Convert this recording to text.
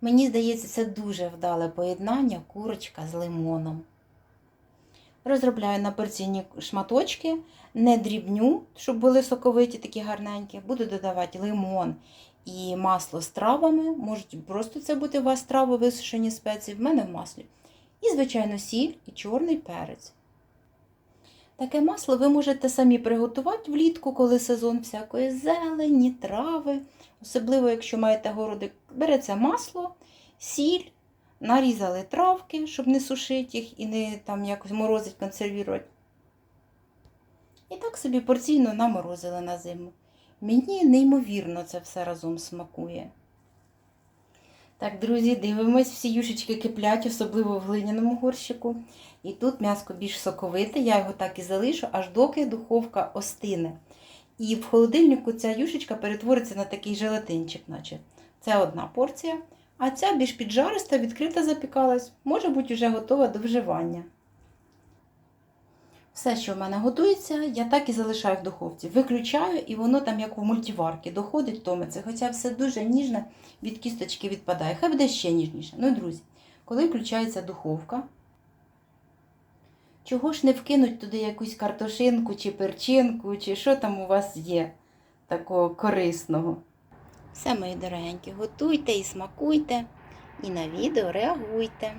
Мені здається, це дуже вдале поєднання курочка з лимоном. Розробляю на порційні шматочки, не дрібню, щоб були соковиті, такі гарненькі. Буду додавати лимон і масло з травами. Можуть просто це бути у вас трави висушені спеції, в мене в маслі. І, звичайно, сіль і чорний перець. Таке масло ви можете самі приготувати влітку, коли сезон всякої зелені, трави. Особливо, якщо маєте городи, береться масло, сіль, нарізали травки, щоб не сушити їх і не там якось морозить, консервувати. І так собі порційно наморозили на зиму. Мені неймовірно це все разом смакує. Так, друзі, дивимось, всі юшечки киплять, особливо в глиняному горщику. І тут м'яско більш соковите, я його так і залишу, аж доки духовка остине. І в холодильнику ця юшечка перетвориться на такий желатинчик, наче. Це одна порція, а ця більш піджариста, відкрита запікалась, може бути вже готова до вживання. Все, що в мене готується, я так і залишаю в духовці. Виключаю, і воно там, як у мультиварки, доходить, томиться. Хоча все дуже ніжне від кісточки відпадає. Хай буде ще ніжніше. Ну, друзі, коли включається духовка, чого ж не вкинуть туди якусь картошинку чи перчинку, чи що там у вас є такого корисного. Все, мої дорогенькі, готуйте і смакуйте, і на відео реагуйте.